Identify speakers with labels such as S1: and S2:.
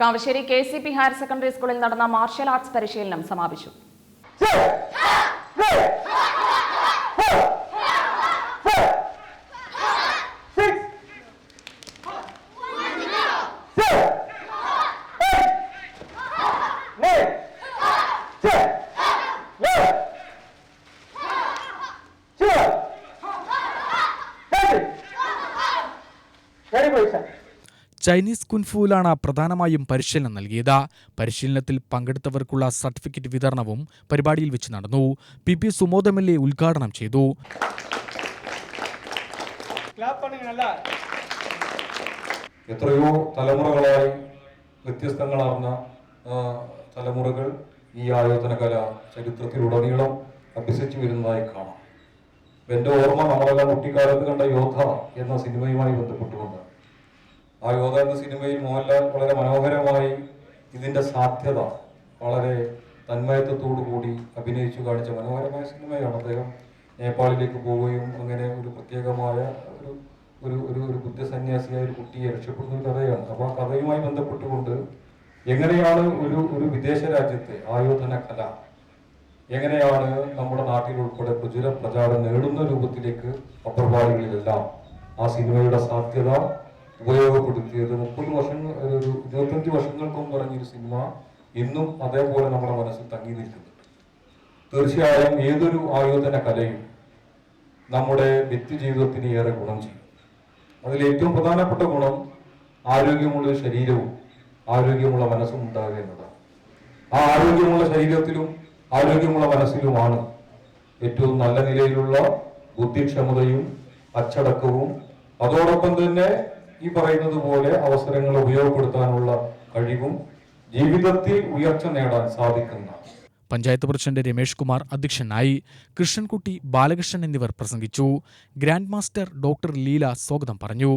S1: Kavassery K C P higher secondary സ്കൂളിൽ നടന്ന martial arts പരിശീലനം സമാപിച്ചു.
S2: ചൈനീസ് കുൻഫുവിലാണ് പ്രധാനമായും പരിശീലനം നൽകിയത്. പരിശീലനത്തിൽ പങ്കെടുത്തവർക്കുള്ള സർട്ടിഫിക്കറ്റ് വിതരണവും പരിപാടിയിൽ വെച്ച് നടന്നു. P. P. Sumod M. L. A ഉദ്ഘാടനം ചെയ്തു.
S3: എത്രയോ തലമുറകളായി വ്യത്യസ്തങ്ങളാർന്ന തലമുറകൾ ഈ ആയോധന കല ചരിത്രത്തിലുടനീളം അഭ്യസിച്ചു വരുന്നതായി കാണാം. എന്റെ ഓർമ്മ നമ്മളെല്ലാം കുട്ടിക്കാലത്ത് കണ്ട യോദ്ധ എന്ന സിനിമയുമായി ബന്ധപ്പെട്ടുകൊണ്ട് ആ യോധ സിനിമയിൽ മോഹൻലാൽ വളരെ മനോഹരമായി ഇതിന്റെ സാധ്യത വളരെ തന്മയത്വത്തോടു കൂടി അഭിനയിച്ചു കാണിച്ച മനോഹരമായ സിനിമയാണ് അദ്ദേഹം നേപ്പാളിലേക്ക് പോവുകയും അങ്ങനെ ഒരു പ്രത്യേകമായ ഒരു ഒരു ഒരു ഒരു ബുദ്ധസന്യാസിയായ ഒരു കുട്ടിയെ രക്ഷപ്പെടുന്ന ഒരു കഥയാണ്. അപ്പോൾ ആ കഥയുമായി ബന്ധപ്പെട്ടുകൊണ്ട് എങ്ങനെയാണ് ഒരു ഒരു വിദേശ രാജ്യത്തെ ആയോധന കല എങ്ങനെയാണ് നമ്മുടെ നാട്ടിൽ ഉൾപ്പെടെ പ്രചുര പ്രചാരം നേടുന്ന രൂപത്തിലേക്ക് അപ്രപാടികളിലെല്ലാം ആ സിനിമയുടെ സാധ്യത ഉപയോഗപ്പെടുത്തിയത് മുപ്പത് വർഷങ്ങൾ ഒരു ഇരുപത്തഞ്ച് വർഷങ്ങൾക്കും പറഞ്ഞൊരു സിനിമ ഇന്നും അതേപോലെ നമ്മുടെ മനസ്സിൽ തങ്ങി നിൽക്കുന്നുണ്ട് തീർച്ചയായും ഏതൊരു ആയോധന കലയും നമ്മുടെ വ്യക്തി ജീവിതത്തിന് ഏറെ ഗുണം ചെയ്യും. അതിൽ ഏറ്റവും പ്രധാനപ്പെട്ട ഗുണം ആരോഗ്യമുള്ള ശരീരവും ആരോഗ്യമുള്ള മനസ്സും ഉണ്ടാകുക എന്നതാണ്. ആ ആരോഗ്യമുള്ള ശരീരത്തിലും ആരോഗ്യമുള്ള മനസ്സിലുമാണ് ഏറ്റവും നല്ല നിലയിലുള്ള ബുദ്ധിക്ഷമതയും അച്ചടക്കവും. അതോടൊപ്പം തന്നെ ഈ പറയുന്നത് പോലെ അവസരങ്ങൾ ഉപയോഗപ്പെടുത്താനുള്ള കഴിവും ജീവിതത്തിൽ ഉയർച്ച നേടാൻ സാധിക്കുന്ന
S2: പഞ്ചായത്ത് പ്രസിഡന്റ് രമേഷ് കുമാർ അധ്യക്ഷനായി കൃഷ്ണൻകുട്ടി ബാലകൃഷ്ണൻ എന്നിവർ പ്രസംഗിച്ചു. ഗ്രാൻഡ് മാസ്റ്റർ ഡോക്ടർ ലീല സ്വാഗതം പറഞ്ഞു.